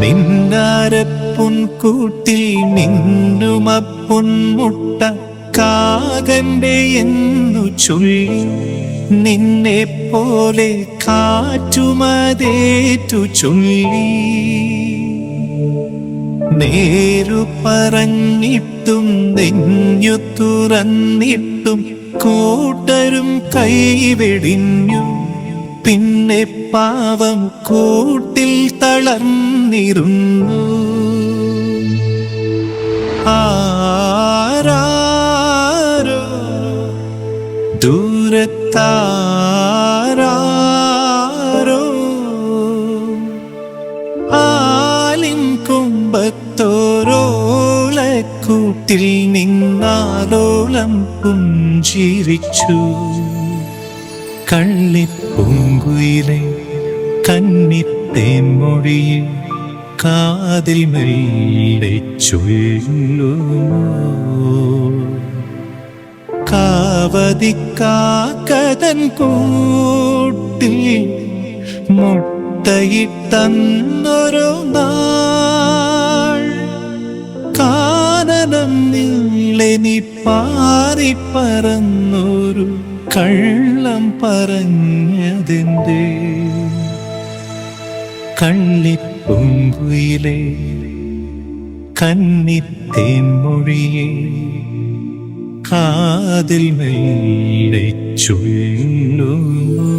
മിന്നാരപ്പൊൻകൂട്ടിൽ നിന്നുമപ്പുൻമുട്ട കാകന്റെ എന്നു ചൊല്ലി നിന്നെ പോലെ കാറ്റുമതേറ്റു ചൊല്ലി. നേരു പറഞ്ഞിട്ടും നെഞ്ഞു തുറന്നിട്ടും കൂട്ടരും കൈവെടിഞ്ഞു പിന്നെ പാവം കൂട്ടിൽ തളർന്നിരുന്നു. ആരാരോ ദൂരത്താരോ ആലിൻ കുമ്പത്തോരോളക്കൂട്ടിൽ നിന്നാലോളം പുഞ്ചിരിച്ചു. കള്ളിപ്പൂങ്കുയിലെ കന്നിത്തേൻ മൊഴിയിൽ കാതിൽ മെല്ലെ ചൊല്ലുമോ കാവതിക്കാക്കതൻ കൂട്ടിൽ മുട്ടയിട്ടന്നൊരു നാൾ. കാനനം നീ പറന്നൊരു കള്ളം പറഞ്ഞതിന്റെ കള്ളിപ്പൊങ്കുയിലെ കന്നിത്തേൻ മൊഴിയെ കാതിൽ മെല്ലെ ചൊല്ലുമോ